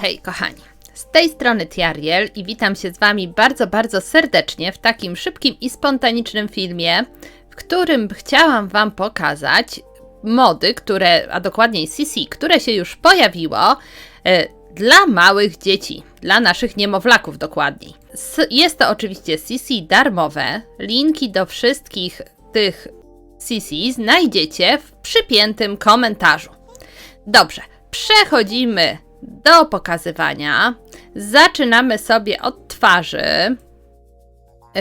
hej, kochani! Z tej strony Tiariel i witam się z Wami bardzo, bardzo serdecznie w takim szybkim i spontanicznym filmie, w którym chciałam Wam pokazać mody, które, a dokładniej CC, które się już pojawiło e, dla małych dzieci, dla naszych niemowlaków dokładniej. S- Jest to oczywiście CC darmowe. Linki do wszystkich tych CC znajdziecie w przypiętym komentarzu. Dobrze, przechodzimy do pokazywania. Zaczynamy sobie od twarzy. Yy,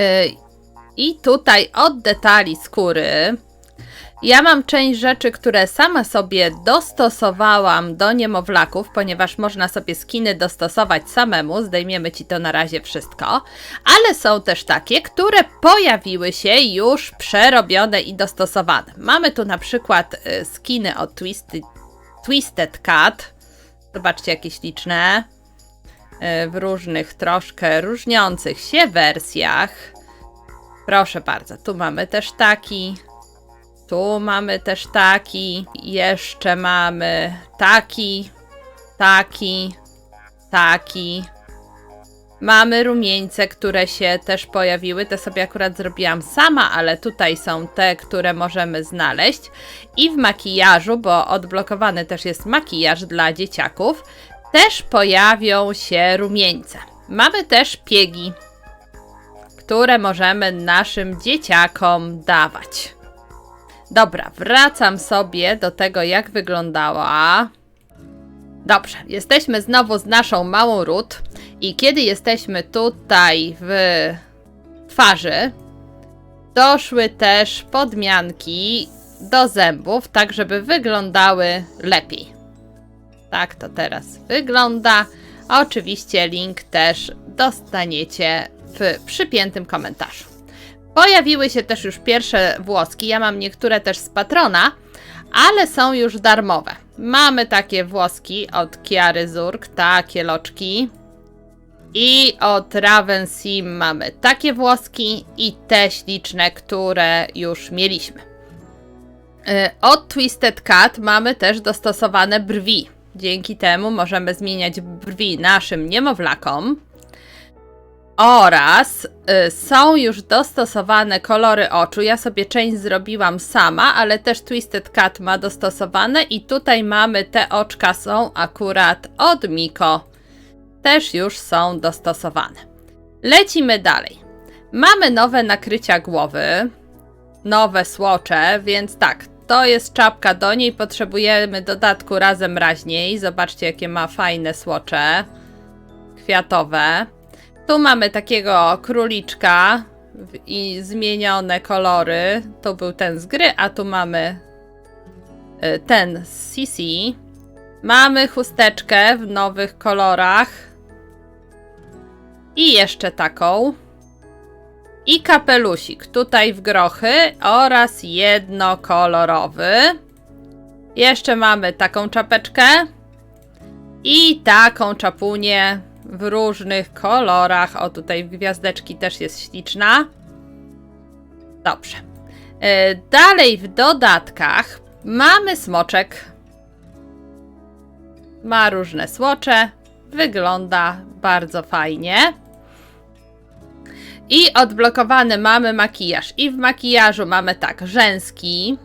I tutaj od detali skóry. Ja mam część rzeczy, które sama sobie dostosowałam do niemowlaków, ponieważ można sobie skiny dostosować samemu. Zdejmiemy ci to na razie wszystko. Ale są też takie, które pojawiły się już przerobione i dostosowane. Mamy tu na przykład y, skiny od Twisted, Twisted Cat. Zobaczcie, jakie śliczne. Y, W różnych, troszkę różniących się wersjach. Proszę bardzo, tu mamy też taki. Tu mamy też taki. Jeszcze mamy taki, taki, taki. Mamy rumieńce, które się też pojawiły. Te sobie akurat zrobiłam sama, ale tutaj są te, które możemy znaleźć. I w makijażu, bo odblokowany też jest makijaż dla dzieciaków, też pojawią się rumieńce. Mamy też piegi, które możemy naszym dzieciakom dawać. Dobra, wracam sobie do tego, jak wyglądała. Dobrze, jesteśmy znowu z naszą małą Ruth i kiedy jesteśmy tutaj w twarzy, doszły też podmianki do zębów, tak żeby wyglądały lepiej. Tak to teraz wygląda. A Oczywiście link też dostaniecie w przypiętym komentarzu. Pojawiły się też już pierwsze włoski. Ja mam niektóre też z patrona, ale są już darmowe. Mamy takie włoski od Kiary Zurk, takie loczki. I od Raven Sim mamy takie włoski i te śliczne, które już mieliśmy. Y, Od Twisted Cat mamy też dostosowane brwi. Dzięki temu możemy zmieniać brwi naszym niemowlakom. Oraz y, są już dostosowane kolory oczu. Ja sobie część zrobiłam sama, ale też Twisted Cat ma dostosowane i tutaj mamy te oczka są akurat od Miko. Też już są dostosowane. Lecimy dalej. Mamy nowe nakrycia głowy, nowe słocze, więc tak, to jest czapka, do niej potrzebujemy dodatku razem raźniej. Zobaczcie, jakie ma fajne słocze kwiatowe. Tu mamy takiego króliczka i zmienione kolory. To był ten z gry, a tu mamy y, ten z CC. Mamy chusteczkę w nowych kolorach. I jeszcze taką. I kapelusik tutaj w grochy oraz jednokolorowy. Jeszcze mamy taką czapeczkę. I taką czapunię w różnych kolorach. O, tutaj gwiazdeczki też jest śliczna. Dobrze. E, Dalej w dodatkach mamy smoczek. Ma różne słocze. Wygląda bardzo fajnie. I odblokowany mamy makijaż. I w makijażu mamy tak, rzęski.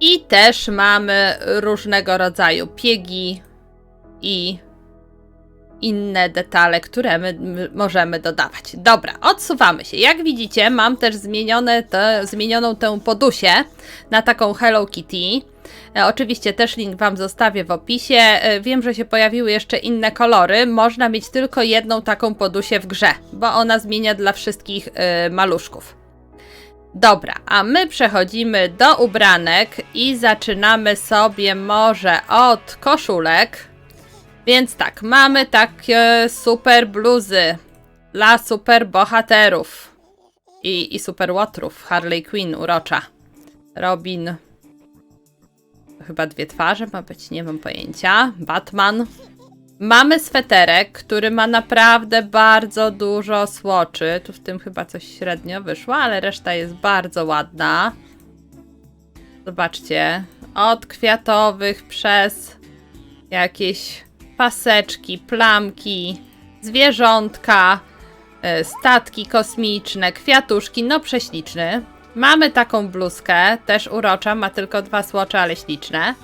I też mamy różnego rodzaju piegi i inne detale, które my możemy dodawać. Dobra, odsuwamy się. Jak widzicie, mam też zmienione te, zmienioną tę podusię na taką Hello Kitty. E, oczywiście też link Wam zostawię w opisie. E, wiem, że się pojawiły jeszcze inne kolory. Można mieć tylko jedną taką podusię w grze, bo ona zmienia dla wszystkich e, maluszków. Dobra, a my przechodzimy do ubranek i zaczynamy sobie może od koszulek. Więc tak, mamy takie super bluzy dla super bohaterów i, i super łotrów. Harley Quinn urocza. Robin. Chyba dwie twarze ma być, nie mam pojęcia. Batman. Mamy sweterek, który ma naprawdę bardzo dużo słoczy. Tu w tym chyba coś średnio wyszło, ale reszta jest bardzo ładna. Zobaczcie. Od kwiatowych przez jakieś paseczki, plamki, zwierzątka, e, statki kosmiczne, kwiatuszki, no prześliczny. Mamy taką bluzkę, też urocza, ma tylko dwa słocze, ale śliczne.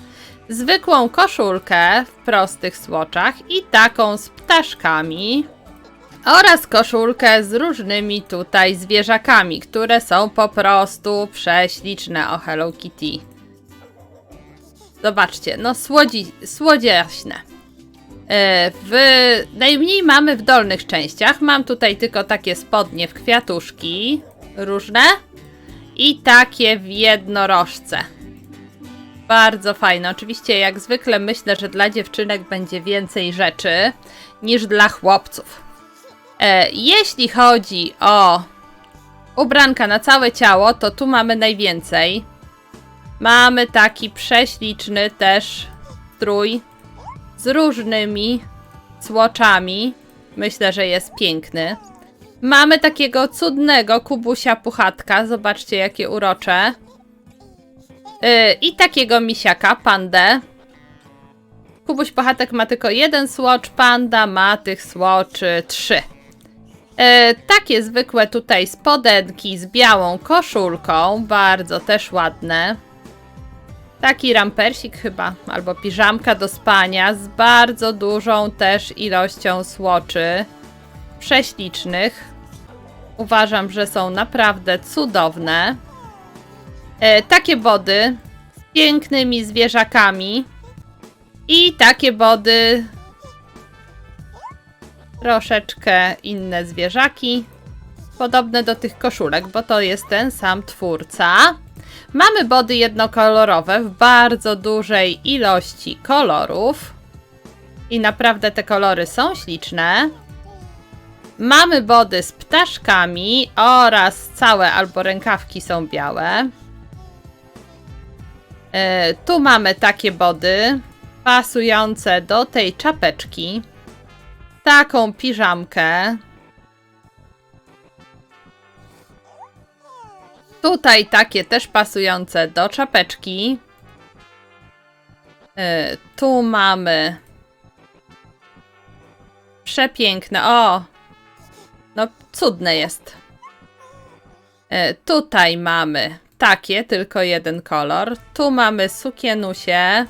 Zwykłą koszulkę w prostych słoczach i taką z ptaszkami. Oraz koszulkę z różnymi tutaj zwierzakami, które są po prostu prześliczne o Hello Kitty. Zobaczcie, no słodzi, słodziaśne. E, W najmniej mamy w dolnych częściach. Mam tutaj tylko takie spodnie w kwiatuszki różne i takie w jednorożce. Bardzo fajne. Oczywiście, jak zwykle, myślę, że dla dziewczynek będzie więcej rzeczy niż dla chłopców. E, jeśli chodzi o ubranka na całe ciało, to tu mamy najwięcej. Mamy taki prześliczny też strój z różnymi słoczami. Myślę, że jest piękny. Mamy takiego cudnego kubusia puchatka. Zobaczcie, jakie urocze. Yy, I takiego misiaka, pandę. Kubuś puchatek ma tylko jeden słocz, panda ma tych słoczy trzy. E, takie zwykłe tutaj spodenki z białą koszulką, bardzo też ładne. Taki rampersik chyba, albo piżamka do spania z bardzo dużą też ilością słoczy. Prześlicznych. Uważam, że są naprawdę cudowne. E, takie body z pięknymi zwierzakami. I takie body troszeczkę inne zwierzaki, podobne do tych koszulek, bo to jest ten sam twórca. Mamy body jednokolorowe w bardzo dużej ilości kolorów i naprawdę te kolory są śliczne. Mamy body z ptaszkami oraz całe albo rękawki są białe. E, tu mamy takie body pasujące do tej czapeczki taką piżamkę. Tutaj takie też pasujące do czapeczki. Yy, tu mamy przepiękne. O! No, cudne jest. Yy, tutaj mamy takie, tylko jeden kolor. Tu mamy sukienusie.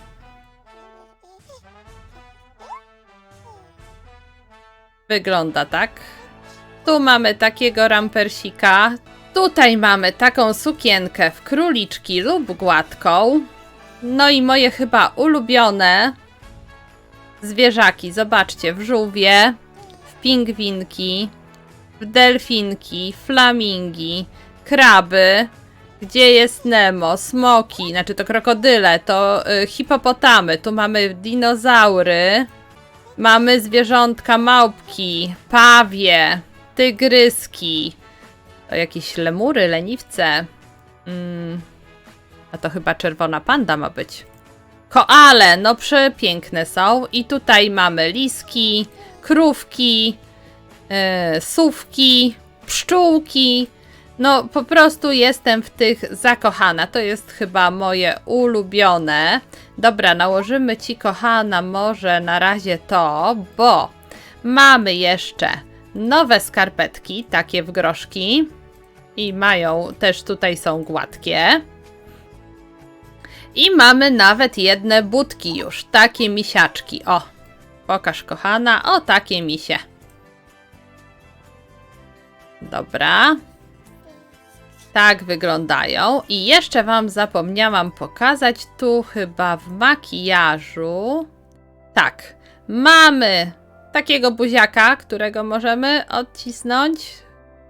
Wygląda tak. Tu mamy takiego rampersika. Tutaj mamy taką sukienkę w króliczki lub gładką. No i moje chyba ulubione zwierzaki. Zobaczcie, w żółwie, w pingwinki, w delfinki, flamingi, kraby. Gdzie jest Nemo? Smoki, znaczy to krokodyle, to y, hipopotamy. Tu mamy dinozaury. Mamy zwierzątka małpki, pawie, tygryski, jakieś lemury, leniwce. Mm, a to chyba czerwona panda ma być. Koale, no przepiękne są. I tutaj mamy liski, krówki, yy, sówki, pszczółki. No po prostu jestem w tych zakochana. To jest chyba moje ulubione. Dobra, nałożymy ci kochana może na razie to, bo mamy jeszcze nowe skarpetki, takie w groszki. I mają, też tutaj są gładkie. I mamy nawet jedne budki już, takie misiaczki. O, pokaż kochana, o takie misie. Dobra. Tak wyglądają. I jeszcze Wam zapomniałam pokazać tu chyba w makijażu. Tak, mamy takiego buziaka, którego możemy odcisnąć.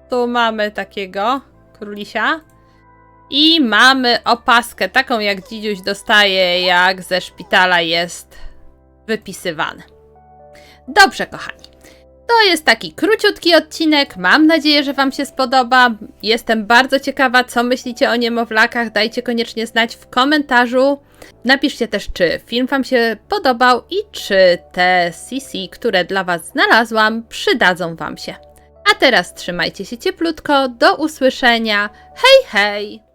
Tu mamy takiego królisia. I mamy opaskę, taką jak dzidziuś dostaje, jak ze szpitala jest wypisywany. Dobrze, kochani. To jest taki króciutki odcinek. Mam nadzieję, że Wam się spodoba. Jestem bardzo ciekawa, co myślicie o niemowlakach. Dajcie koniecznie znać w komentarzu. Napiszcie też, czy film Wam się podobał i czy te CC, które dla Was znalazłam, przydadzą Wam się. Teraz trzymajcie się cieplutko. Do usłyszenia. Hej, hej!